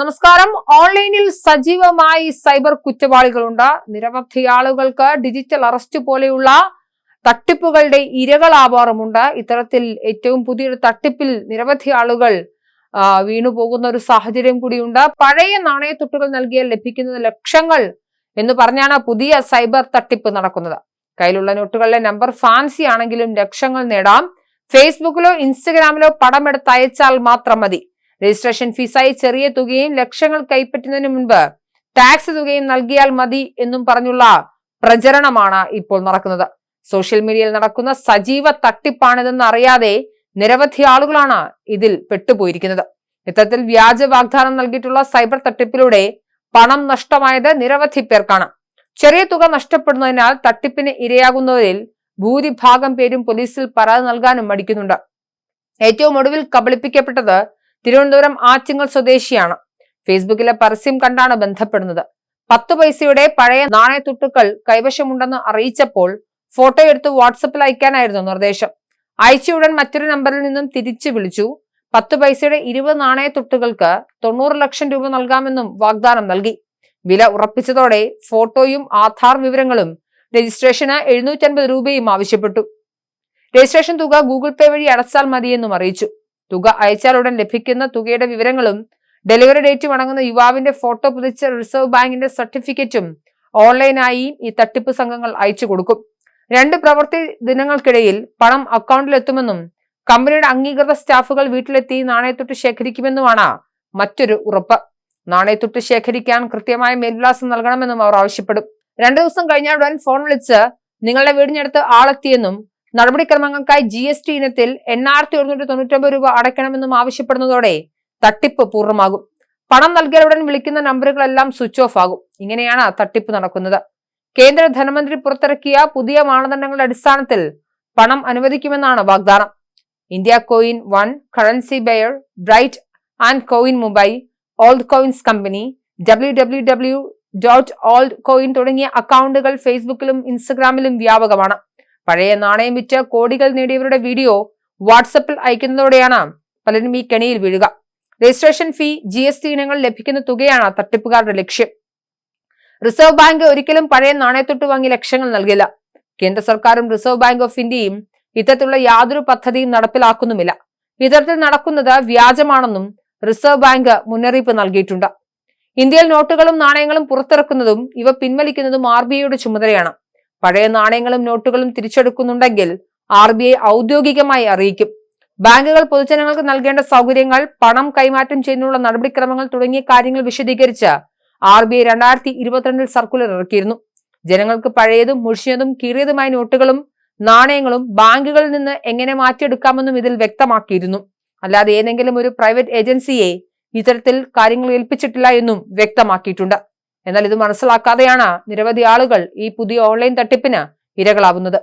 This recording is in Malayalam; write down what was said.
നമസ്കാരം. ഓൺലൈനിൽ സജീവമായി സൈബർ കുറ്റവാളികളുണ്ട്. നിരവധി ആളുകൾക്ക് ഡിജിറ്റൽ അറസ്റ്റ് പോലെയുള്ള തട്ടിപ്പുകളുടെ ഇരകളാവാറുമുണ്ട്. ഇത്തരത്തിൽ ഏറ്റവും പുതിയൊരു തട്ടിപ്പിൽ നിരവധി ആളുകൾ വീണു വീണുപോകുന്ന ഒരു സാഹചര്യം കൂടിയുണ്ട്. പഴയ നാണയത്തുട്ടുകൾ നൽകിയാൽ ലഭിക്കുന്ന ലക്ഷങ്ങൾ എന്ന് പറഞ്ഞാണ് പുതിയ സൈബർ തട്ടിപ്പ് നടക്കുന്നത്. കയ്യിലുള്ള നോട്ടുകളിലെ നമ്പർ ഫാൻസി ആണെങ്കിലും ലക്ഷങ്ങൾ നേടാം. ഫേസ്ബുക്കിലോ ഇൻസ്റ്റഗ്രാമിലോ പടമെടുത്ത് അയച്ചാൽ മാത്രം മതി. രജിസ്ട്രേഷൻ ഫീസായി ചെറിയ തുകയും ലക്ഷങ്ങൾ കൈപ്പറ്റുന്നതിന് മുൻപ് ടാക്സ് തുകയും നൽകിയാൽ മതി എന്നും പറഞ്ഞുള്ള പ്രചരണമാണ് ഇപ്പോൾ നടക്കുന്നത്. സോഷ്യൽ മീഡിയയിൽ നടക്കുന്ന സജീവ തട്ടിപ്പാണിതെന്ന് അറിയാതെ നിരവധി ആളുകളാണ് ഇതിൽ പെട്ടുപോയിരിക്കുന്നത്. ഇത്തരത്തിൽ വ്യാജ വാഗ്ദാനം നൽകിയിട്ടുള്ള സൈബർ തട്ടിപ്പിലൂടെ പണം നഷ്ടമായത് നിരവധി പേർക്കാണ്. ചെറിയ തുക നഷ്ടപ്പെടുന്നതിനാൽ തട്ടിപ്പിന് ഇരയാകുന്നവരിൽ ഭൂരിഭാഗം പേരും പോലീസിൽ പരാതി നൽകാനും മടിക്കുന്നുണ്ട്. ഏറ്റവും ഒടുവിൽ കബളിപ്പിക്കപ്പെട്ടത് തിരുവനന്തപുരം ആറ്റിങ്ങൽ സ്വദേശിയാണ്. ഫേസ്ബുക്കിലെ പരസ്യം കണ്ടാണ് ബന്ധപ്പെടുന്നത്. പത്ത് പൈസയുടെ പഴയ നാണയത്തുട്ടുകൾ കൈവശമുണ്ടെന്ന് അറിയിച്ചപ്പോൾ ഫോട്ടോ എടുത്ത് വാട്സപ്പിൽ അയക്കാനായിരുന്നു നിർദ്ദേശം. അയച്ചയുടൻ മറ്റൊരു നമ്പറിൽ നിന്നും തിരിച്ചു വിളിച്ചു. പത്ത് പൈസയുടെ ഇരുപത് നാണയത്തുട്ടുകൾക്ക് തൊണ്ണൂറ് ലക്ഷം രൂപ നൽകാമെന്നും വാഗ്ദാനം നൽകി. വില ഉറപ്പിച്ചതോടെ ഫോട്ടോയും ആധാർ വിവരങ്ങളും രജിസ്ട്രേഷന് എഴുന്നൂറ്റൻപത് രൂപയും ആവശ്യപ്പെട്ടു. രജിസ്ട്രേഷൻ തുക ഗൂഗിൾ പേ വഴി അടച്ചാൽ മതിയെന്നും അറിയിച്ചു. തുക അയച്ചാൽ ഉടൻ ലഭിക്കുന്ന തുകയുടെ വിവരങ്ങളും ഡെലിവറി ഡേറ്റും അടങ്ങുന്ന യുവാവിന്റെ ഫോട്ടോ പതിച്ച റിസർവ് ബാങ്കിന്റെ സർട്ടിഫിക്കറ്റും ഓൺലൈനായി ഈ തട്ടിപ്പ് സംഘങ്ങൾ അയച്ചു കൊടുക്കും. രണ്ട് പ്രവൃത്തി ദിനങ്ങൾക്കിടയിൽ പണം അക്കൗണ്ടിലെത്തുമെന്നും കമ്പനിയുടെ അംഗീകൃത സ്റ്റാഫുകൾ വീട്ടിലെത്തി നാണയത്തൊട്ട് ശേഖരിക്കുമെന്നുമാണ് മറ്റൊരു ഉറപ്പ്. നാണയത്തൊട്ട് ശേഖരിക്കാൻ കൃത്യമായ മേൽവിലാസം നൽകണമെന്നും അവർ ആവശ്യപ്പെടും. രണ്ടു ദിവസം കഴിഞ്ഞാലുടൻ ഫോൺ വിളിച്ച് നിങ്ങളുടെ വീടിനടുത്ത് ആളെത്തിയെന്നും നടപടിക്രമങ്ങൾക്കായി ജി എസ് ടി ഇനത്തിൽ എണ്ണായിരത്തി ഒരുന്നൂറ്റി തൊണ്ണൂറ്റൊമ്പത് രൂപ അടയ്ക്കണമെന്നും ആവശ്യപ്പെടുന്നതോടെ തട്ടിപ്പ് പൂർണമാകും. പണം നൽകിയാലുടൻ വിളിക്കുന്ന നമ്പറുകളെല്ലാം സ്വിച്ച് ഓഫ് ആകും. ഇങ്ങനെയാണ് തട്ടിപ്പ് നടക്കുന്നത്. കേന്ദ്ര ധനമന്ത്രി പുറത്തിറക്കിയ പുതിയ മാനദണ്ഡങ്ങളുടെ അടിസ്ഥാനത്തിൽ പണം അനുവദിക്കുമെന്നാണ് വാഗ്ദാനം. India coin one currency bear bright and coin Mumbai old coins company W W W dot old coin തുടങ്ങിയ അക്കൗണ്ടുകൾ ഫേസ്ബുക്കിലും ഇൻസ്റ്റഗ്രാമിലും വ്യാപകമാണ്. പഴയ നാണയം വിറ്റ് കോടികൾ നേടിയവരുടെ വീഡിയോ വാട്സപ്പിൽ അയക്കുന്നതോടെയാണ് പലരും ഈ കെണിയിൽ വീഴുക. Registration fee G S T ഇനങ്ങൾ ലഭിക്കുന്ന തുകയാണ് തട്ടിപ്പുകാരുടെ ലക്ഷ്യം. റിസർവ് ബാങ്ക് ഒരിക്കലും പഴയ നാണയത്തൊട്ട് വാങ്ങി ലക്ഷങ്ങൾ നൽകില്ല. കേന്ദ്ര സർക്കാരും റിസർവ് ബാങ്ക് ഓഫ് ഇന്ത്യയും ഇത്തരത്തിലുള്ള യാതൊരു പദ്ധതിയും നടപ്പിലാക്കുന്നുമില്ല. ഇത്തരത്തിൽ നടക്കുന്നത് വ്യാജമാണെന്നും റിസർവ് ബാങ്ക് മുന്നറിയിപ്പ് നൽകിയിട്ടുണ്ട്. ഇന്ത്യയിൽ നോട്ടുകളും നാണയങ്ങളും പുറത്തിറക്കുന്നതും ഇവ പിൻവലിക്കുന്നതും ആർ ബി ഐയുടെ ചുമതലയാണ്. പഴയ നാണയങ്ങളും നോട്ടുകളും തിരിച്ചെടുക്കുന്നുണ്ടെങ്കിൽ ആർ ബി ഐ ഔദ്യോഗികമായി അറിയിക്കും. ബാങ്കുകൾ പൊതുജനങ്ങൾക്ക് നൽകേണ്ട സൗകര്യങ്ങൾ പണം കൈമാറ്റം ചെയ്യുന്നതിനുള്ള നടപടിക്രമങ്ങൾ തുടങ്ങിയ കാര്യങ്ങൾ വിശദീകരിച്ച് ആർ ബി ഐ രണ്ടായിരത്തി ഇരുപത്തിരണ്ടിൽ സർക്കുലർ ഇറക്കിയിരുന്നു. ജനങ്ങൾക്ക് പഴയതും മുഷിഞ്ഞതും കീറിയതുമായ നോട്ടുകളും നാണയങ്ങളും ബാങ്കുകളിൽ നിന്ന് എങ്ങനെ മാറ്റിയെടുക്കാമെന്നും ഇതിൽ വ്യക്തമാക്കിയിരുന്നു. അല്ലാതെ ഏതെങ്കിലും ഒരു പ്രൈവറ്റ് ഏജൻസിയെ ഇത്തരത്തിൽ കാര്യങ്ങൾ ഏൽപ്പിച്ചിട്ടില്ല എന്നും വ്യക്തമാക്കിയിട്ടുണ്ട്. എന്നാൽ ഇത് മനസ്സിലാക്കാതെയാണ് നിരവധി ആളുകൾ ഈ പുതിയ ഓൺലൈൻ തട്ടിപ്പിന് ഇരകളാവുന്നത്.